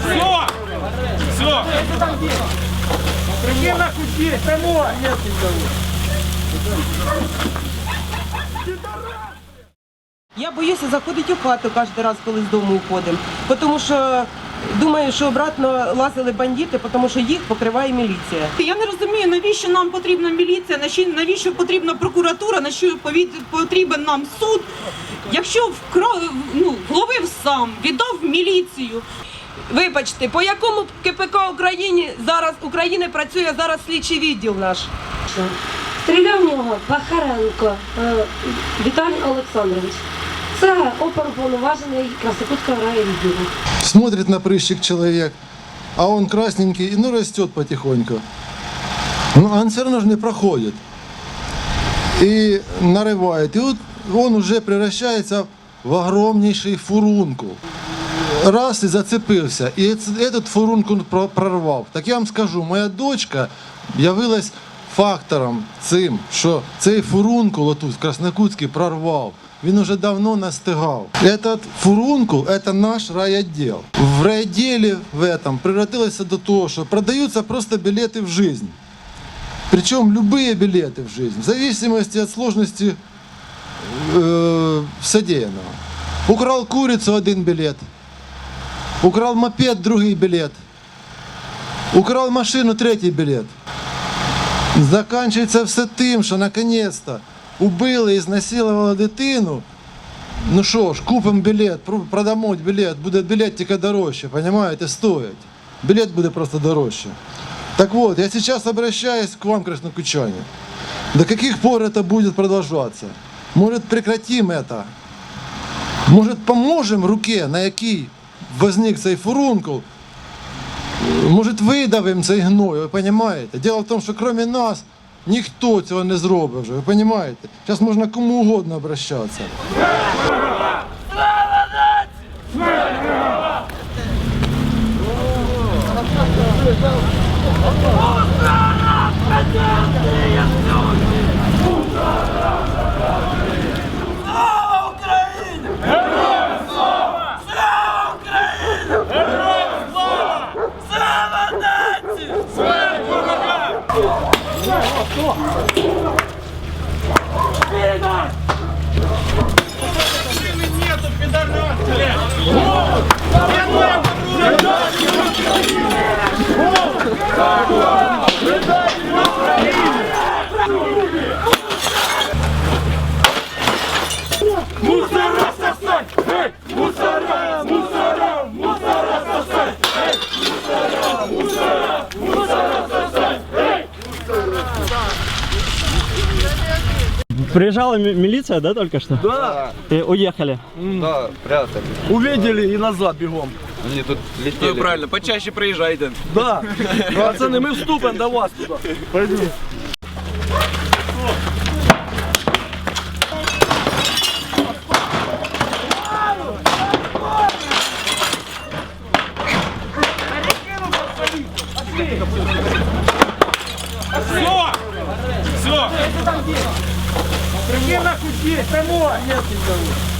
Все! Все! Иди нахуй здесь, домой! Нет никого. Я боюся заходити у хату кожен раз, коли з дому уходимо. Тому що думаю, що обратно лазили бандити, тому що їх покриває міліція. Я не розумію, навіщо нам потрібна міліція, навіщо- потрібна прокуратура, навіщо потрібен нам суд. Якщо вкро... ну, вловив сам, віддав в міліцію. Вибачте, по якому КПК Україні зараз України працює зараз слідчий відділ наш? Стріляв в нього Бахаренко е, Віталій Олександрович. Це оперуповноважений Красокутського райвідділу. Смотрит на прыщик человек, а он красненький, ну растет потихоньку. Ну, а он все равно же не проходит. И нарывает. И вот он уже превращается в огромнейший фурункул. Раз и зацепился. И эц- этот фурункул про- прорвав. Так я вам скажу, моя дочка явилась фактором цим, що цей фурункул отут в Краснокутській прорвав. Він уже давно настигав. Этот фурункул – это наш райотдел. В райотделе в этом превратилося до того, що продаються просто билеты в жизнь. Причем любые билеты в жизнь, в зависимости от сложности э, содеянного. Украл курицу один билет, украл мопед другий билет, украл машину третій билет. Заканчується все тим, що наконець-то убили і знасилували дитину. Ну що ж, купимо білет, пр- продамо білет, буде білет тільки дорожче, понимаете, стоїть. Білет буде просто дорожче. Так вот, я сейчас обращаюсь к вам, краснокучане. До каких пор это будет продолжаться? Может, прекратим это? Может, поможем руке, на якій возник цей фурункул? Может, видавим цей гной, ви розумієте? Дело в тому, що крім нас ніхто цього не зробить вже, ви розумієте? Зараз можна кому угодно обращатися. Машины нету, пидорас, Приезжала ми- милиция, да, только что? Да, И уехали. Да, прятали. увидели и назад бегом. Они тут летели. Ну правильно, почаще приезжайте. Да, пацаны, мы вступим до вас туда. Пойдем. Все! Все! Иди нахуй здесь, домой! Нет никого.